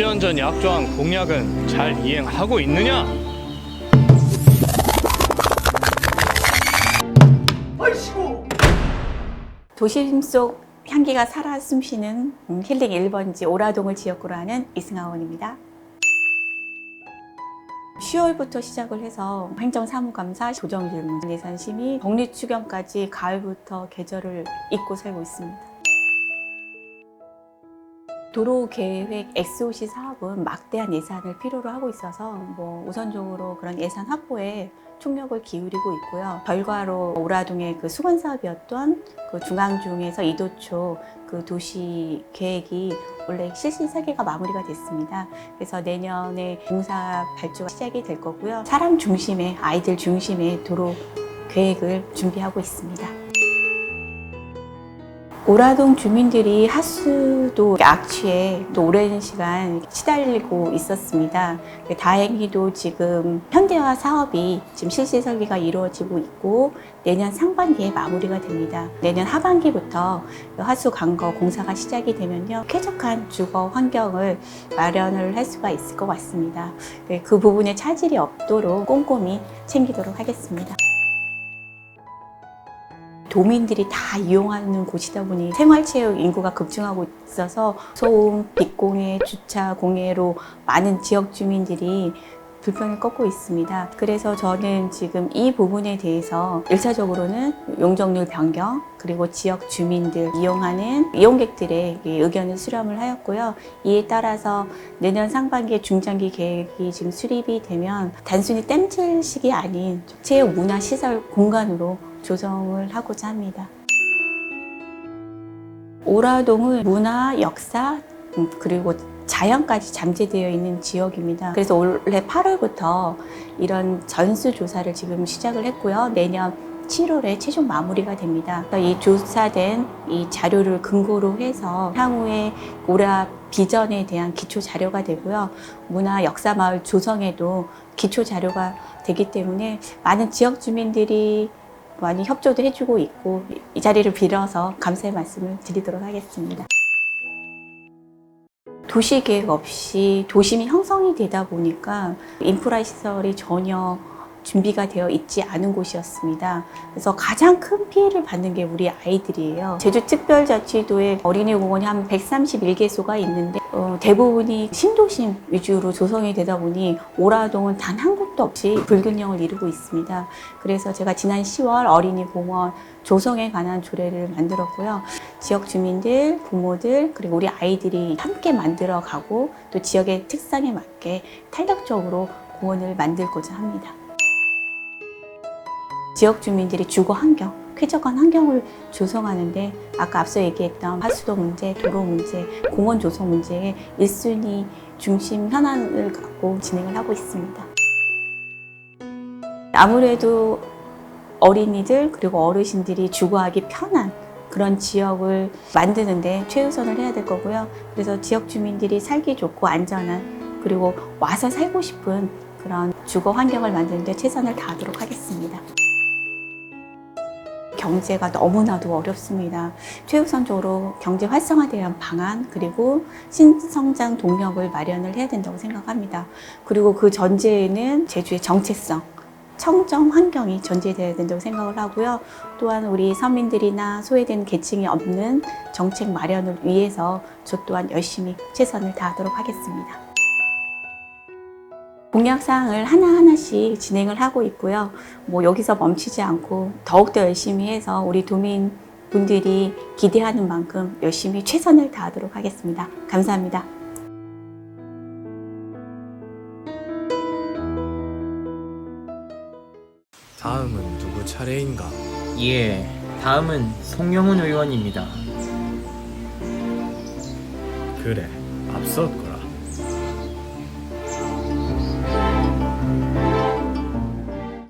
년 전 약조한 공약은 잘 이행하고 있느냐? 도심 속 향기가 살아 숨쉬는 음, 힐링 1번지 오라동을 지역구로 하는 이승하원입니다. 10월부터 시작을 해서 행정사무감사, 조정질문, 예산심의, 독립추경까지 가을부터 계절을 잊고 살고 있습니다. 도로 계획 SOC 사업은 막대한 예산을 필요로 하고 있어서 뭐 우선적으로 그런 예산 확보에 총력을 기울이고 있고요. 결과로 오라동의 그 수건 사업이었던 그 중앙중에서 이도초 그 도시 계획이 원래 실시 설계가 마무리가 됐습니다. 그래서 내년에 공사 발주가 시작이 될 거고요. 사람 중심의 아이들 중심의 도로 계획을 준비하고 있습니다. 오라동 주민들이 하수도 악취에 또 오랜 시간 시달리고 있었습니다. 다행히도 지금 현대화 사업이 지금 실시 설계가 이루어지고 있고 내년 상반기에 마무리가 됩니다. 내년 하반기부터 하수 강거 공사가 시작이 되면요 쾌적한 주거 환경을 마련을 할 수가 있을 것 같습니다. 그 부분에 차질이 없도록 꼼꼼히 챙기도록 하겠습니다. 도민들이 다 이용하는 곳이다 보니 생활체육 인구가 급증하고 있어서 소음, 빛공해, 주차 공해로 많은 지역 주민들이 불편을 꺾고 있습니다. 그래서 저는 지금 이 부분에 대해서 일차적으로는 용적률 변경 그리고 지역 주민들 이용하는 이용객들의 의견을 수렴을 하였고요. 이에 따라서 내년 상반기에 중장기 계획이 지금 수립이 되면 단순히 땜질식이 아닌 체육 문화 시설 공간으로 조성을 하고자 합니다. 오라동은 문화, 역사, 음, 그리고 자연까지 잠재되어 있는 지역입니다. 그래서 올해 8월부터 이런 전수 조사를 지금 시작을 했고요. 내년 7월에 최종 마무리가 됩니다. 이 조사된 이 자료를 근거로 해서 향후에 오라 비전에 대한 기초 자료가 되고요. 문화 역사 마을 조성에도 기초 자료가 되기 때문에 많은 지역 주민들이 많이 협조도 해주고 있고 이 자리를 빌어서 감사의 말씀을 드리도록 하겠습니다. 도시 계획 없이 도심이 형성이 되다 보니까 인프라 시설이 전혀 준비가 되어 있지 않은 곳이었습니다. 그래서 가장 큰 피해를 받는 게 우리 아이들이에요. 제주특별자치도에 어린이공원이 한 131개소가 있는데 어, 대부분이 신도심 위주로 조성이 되다 보니 오라동은 단 한 곳도 없이 불균형을 이루고 있습니다. 그래서 제가 지난 10월 어린이 공원 조성에 관한 조례를 만들었고요. 지역 주민들, 부모들, 그리고 우리 아이들이 함께 만들어 가고 또 지역의 특성에 맞게 탄력적으로 공원을 만들고자 합니다. 지역 주민들이 주거 환경, 쾌적한 환경을 조성하는데 아까 앞서 얘기했던 하수도 문제, 도로 문제, 공원 조성 문제에 1순위 중심 현안을 갖고 진행을 하고 있습니다. 아무래도 어린이들 그리고 어르신들이 주거하기 편한 그런 지역을 만드는데 최우선을 해야 될 거고요. 그래서 지역 주민들이 살기 좋고 안전한 그리고 와서 살고 싶은 그런 주거 환경을 만드는데 최선을 다하도록 하겠습니다. 경제가 너무나도 어렵습니다. 최우선적으로 경제 활성화에 대한 방안 그리고 신성장 동력을 마련을 해야 된다고 생각합니다. 그리고 그 전제에는 제주의 정체성, 청정 환경이 전제되어야 된다고 생각을 하고요. 또한 우리 서민들이나 소외된 계층이 없는 정책 마련을 위해서 저 또한 열심히 최선을 다하도록 하겠습니다. 공약사항을 하나하나씩 진행을 하고 있고요. 뭐 여기서 멈추지 않고 더욱더 열심히 해서 우리 도민 분들이 기대하는 만큼 열심히 최선을 다하도록 하겠습니다. 감사합니다. 다음은 누구 차례인가? 예, 다음은 송영훈 의원입니다. 그래, 앞섰구나.